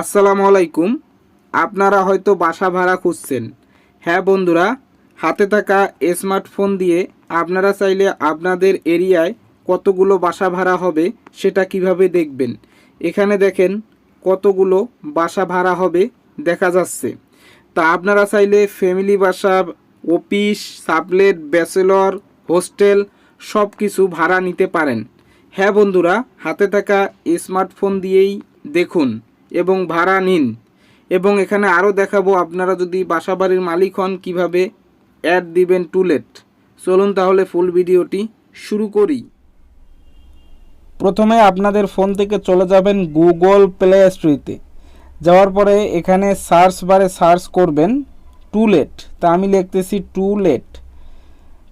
আসসালামু আলাইকুম। আপনারা হয়তো বাসা ভাড়া খুঁজছেন। হ্যাঁ বন্ধুরা, হাতে থাকা স্মার্টফোন দিয়ে আপনারা চাইলে আপনাদের এরিয়ায় কতগুলো বাসা ভাড়া হবে সেটা কীভাবে দেখবেন? এখানে দেখেন কতগুলো বাসা ভাড়া হবে দেখা যাচ্ছে। তা আপনারা চাইলে ফ্যামিলি বাসা, অফিস, সাবলেট, ব্যাচেলর, হোস্টেল সব কিছু ভাড়া নিতে পারেন। হ্যাঁ বন্ধুরা, হাতে থাকা স্মার্টফোন দিয়েই দেখুন। এবং ভাড়া নিন। এবং এখানে আরও দেখাবো আপনারা যদি বাসাবাড়ির মালিক হন কীভাবে অ্যাড দিবেন টুলেট চলুন তাহলে ফুল ভিডিওটি শুরু করি। প্রথমে আপনাদের ফোন থেকে চলে যাবেন গুগল প্লে স্টোরিতে। যাওয়ার পরে এখানে সার্চ বারে সার্চ করবেন টুলেট তা আমি লিখতেছি টুলেট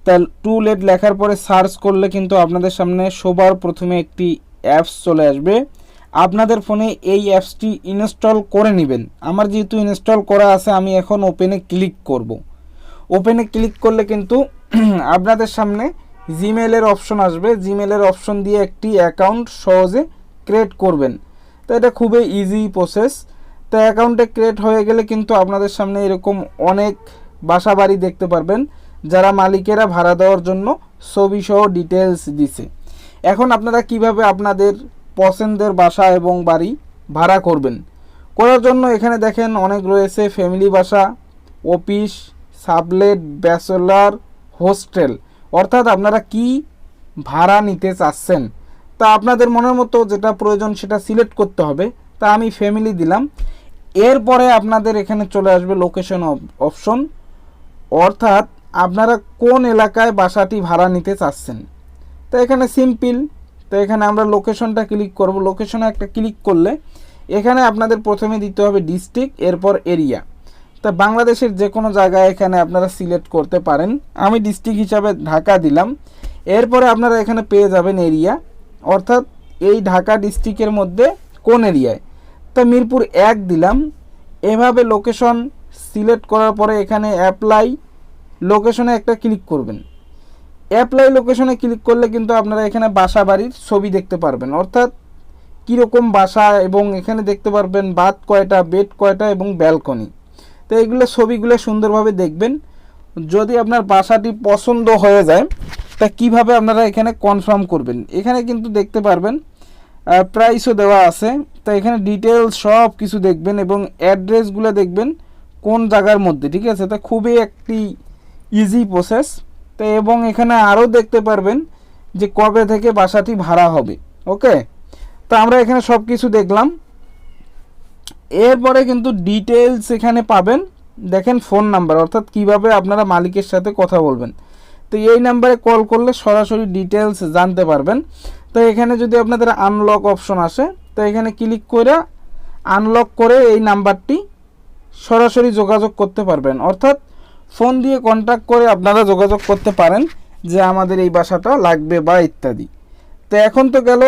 তা টুলেট লেখার পরে সার্চ করলে কিন্তু আপনাদের সামনে সবার প্রথমে একটি অ্যাপস চলে আসবে। আপনাদের ফোনে এই অ্যাপসটি ইনস্টল করে নেবেন। আমার যেহেতু ইনস্টল করা আছে, আমি এখন ওপেনে ক্লিক করব। ওপেনে ক্লিক করলে কিন্তু আপনাদের সামনে জিমেলের অপশন আসবে। জিমেলের অপশন দিয়ে একটি অ্যাকাউন্ট সহজে ক্রিয়েট করবেন। তো এটা খুবই ইজি প্রসেস তো অ্যাকাউন্টে ক্রিয়েট হয়ে গেলে কিন্তু আপনাদের সামনে এরকম অনেক বাসা বাড়ি দেখতে পারবেন, যারা মালিকেরা ভাড়া দেওয়ার জন্য ছবি সহ ডিটেলস দিছে। এখন আপনারা কীভাবে আপনাদের পছন্দের বাসা এবং বাড়ি ভাড়া করবেন। করার জন্য এখানে দেখেন অনেক রয়েছে ফ্যামিলি বাসা, অফিস, সাবলেট, ব্যাচেলার, হোস্টেল। অর্থাৎ আপনারা কি ভাড়া নিতে চাচ্ছেন? তা আপনাদের মনের মতো যেটা প্রয়োজন সেটা সিলেক্ট করতে হবে। তা আমি ফ্যামিলি দিলাম। এরপরে আপনাদের এখানে চলে আসবে লোকেশন অপশন। অর্থাৎ আপনারা কোন এলাকায় বাসাটি ভাড়া নিতে চাচ্ছেন? তো এখানে সিম্পল তো এখানে আমরা লোকেশনটা ক্লিক করব। লোকেশনে একটা ক্লিক করলে এখানে আপনাদের প্রথমে দিতে হবে ডিস্ট্রিক্ট এরপর এরিয়া তা বাংলাদেশের যে কোনো জায়গায় এখানে আপনারা সিলেক্ট করতে পারেন। আমি ডিস্ট্রিক্ট হিসাবে ঢাকা দিলাম। এরপরে আপনারা এখানে পেয়ে যাবেন এরিয়া অর্থাৎ এই ঢাকা ডিস্ট্রিক্টের মধ্যে কোন এরিয়ায় তা মিরপুর এক দিলাম। এভাবে লোকেশন সিলেক্ট করার পরে এখানে অ্যাপ্লাই লোকেশনে একটা ক্লিক করবেন। অ্যাপ্লাই লোকেশনে ক্লিক করলে কিন্তু আপনারা এখানে বাসা বাড়ির ছবি দেখতে পারবেন। অর্থাৎ কীরকম বাসা এবং এখানে দেখতে পারবেন বাথ কয়টা, বেড কয়টা এবং ব্যালকনি তো এইগুলো ছবিগুলো সুন্দরভাবে দেখবেন। যদি আপনার বাসাটি পছন্দ হয়ে যায়, তা কীভাবে আপনারা এখানে কনফার্ম করবেন? এখানে কিন্তু দেখতে পারবেন প্রাইসও দেওয়া আছে। তো এখানে ডিটেলস সব কিছু দেখবেন এবং অ্যাড্রেসগুলো দেখবেন কোন জায়গার মধ্যে, ঠিক আছে? তা খুবই একটি ইজি প্রসেস তো এবং এখানে আরও দেখতে পারবেন যে কবে থেকে বাসাটি ভাড়া হবে, ওকে? তো আমরা এখানে সব কিছু দেখলাম। এরপরে কিন্তু ডিটেলস এখানে পাবেন। দেখেন ফোন নাম্বার, অর্থাৎ কীভাবে আপনারা মালিকের সাথে কথা বলবেন। তো এই নাম্বারে কল করলে সরাসরি ডিটেলস জানতে পারবেন। তো এখানে যদি আপনাদের আনলক অপশন আসে, তো এখানে ক্লিক করে আনলক করে এই নাম্বারটি সরাসরি যোগাযোগ করতে পারবেন। অর্থাৎ ফোন দিয়ে কন্ট্যাক্ট করে আপনারা যোগাযোগ করতে পারেন যে আমাদের এই বাসাটা লাগবে বা ইত্যাদি। তো এখন তো গেল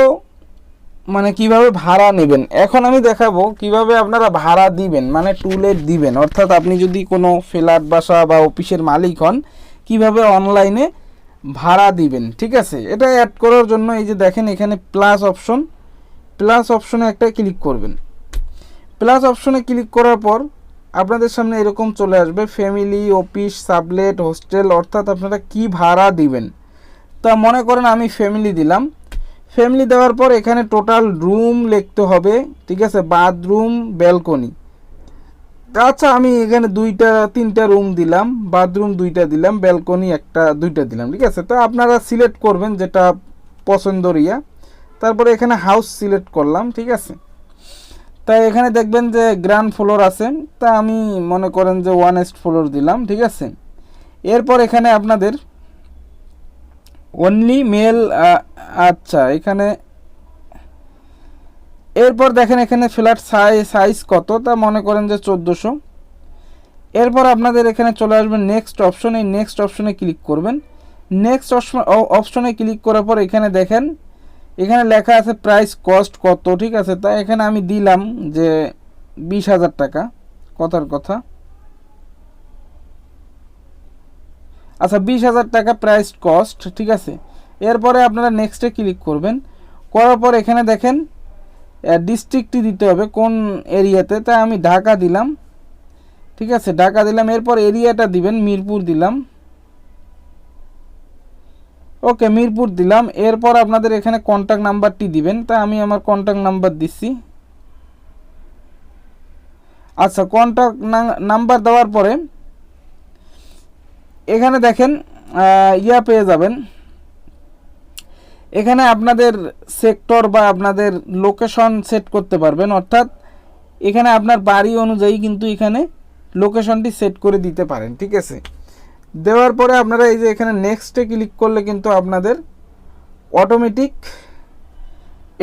মানে কীভাবে ভাড়া নেবেন? এখন আমি দেখাবো কীভাবে আপনারা ভাড়া দিবেন মানে টুলেট দিবেন। অর্থাৎ আপনি যদি কোনো ফ্ল্যাট বাসা বা অফিসের মালিক হন, কীভাবে অনলাইনে ভাড়া দিবেন? ঠিক আছে? এটা অ্যাড করার জন্য এই যে দেখেন এখানে প্লাস অপশন প্লাস অপশনে একটা ক্লিক করবেন। প্লাস অপশনে ক্লিক করার পর আপনাদের সামনে এরকম চলে আসবে ফ্যামিলি অফিস সাবলেট হোস্টেল অর্থাৎ আপনারা কি ভাড়া দিবেন? তা মনে করেন আমি ফ্যামিলি দিলাম। ফ্যামিলি দেওয়ার পর এখানে টোটাল রুম লিখতে হবে, ঠিক আছে? বাথরুম ব্যালকনি আচ্ছা আমি এখানে দুইটা, তিনটা রুম দিলাম বাথরুম দুইটা দিলাম ব্যালকনি একটা, দুইটা দিলাম, ঠিক আছে? তো আপনারা সিলেক্ট করবেন যেটা পছন্দর ইয়া। তারপরে এখানে হাউস সিলেক্ট করলাম, ঠিক আছে? তাই এখানে দেখবেন যে গ্রাউন্ড ফ্লোর আছে, তা আমি মনে করেন যে ওয়ান এস্ট ফ্লোর দিলাম, ঠিক আছে? এরপর এখানে আপনাদের অনলি মেল আচ্ছা এখানে এরপর দেখেন এখানে ফ্ল্যাট সাইজ সাইজ কত, তা মনে করেন যে চোদ্দোশো। এরপর আপনাদের এখানে চলে আসবেন নেক্সট অপশন নেক্সট অপশনে ক্লিক করবেন। নেক্সট অপশনে ক্লিক করার পর এখানে দেখেন এখানে লেখা আছে প্রাইস কস্ট কত, ঠিক আছে? তাই এখানে আমি দিলাম যে বিশ হাজার টাকা, কথার কথা। আচ্ছা বিশ হাজার টাকা প্রাইস কস্ট ঠিক আছে? এরপরে আপনারা নেক্সটে ক্লিক করবেন। করার পর এখানে দেখেন ডিস্ট্রিক্টটি দিতে হবে কোন এরিয়াতে তাই আমি ঢাকা দিলাম, ঠিক আছে? ঢাকা দিলাম, এরপর এরিয়াটা দিবেন, মিরপুর দিলাম। ওকে, মিরপুর দিলাম। এরপর আপনাদের এখানে কন্ট্যাক্ট নাম্বারটি দিবেন। তা আমি আমার কন্ট্যাক্ট নাম্বার দিচ্ছি। আচ্ছা কন্ট্যাক্ট নাম্বার দেওয়ার পরে এখানে দেখেন ইয়া পেয়ে যাবেন। এখানে আপনাদের সেক্টর বা আপনাদের লোকেশন সেট করতে পারবেন। অর্থাৎ এখানে আপনার বাড়ি অনুযায়ী কিন্তু এখানে লোকেশনটি সেট করে দিতে পারেন, ঠিক আছে? দেওয়ার পরে আপনারা এই যে এখানে নেক্সটে ক্লিক করলে কিন্তু আপনাদের অটোমেটিক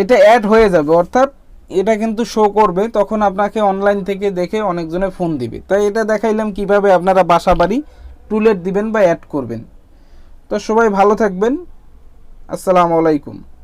এটা অ্যাড হয়ে যাবে। অর্থাৎ এটা কিন্তু শো করবে। তখন আপনাকে অনলাইন থেকে দেখে অনেকজনে ফোন দিবে। তাই এটা দেখাইলাম কীভাবে আপনারা বাসা বাড়ি টুলেট দিবেন বা অ্যাড করবেন। তো সবাই ভালো থাকবেন। আসসালামু আলাইকুম।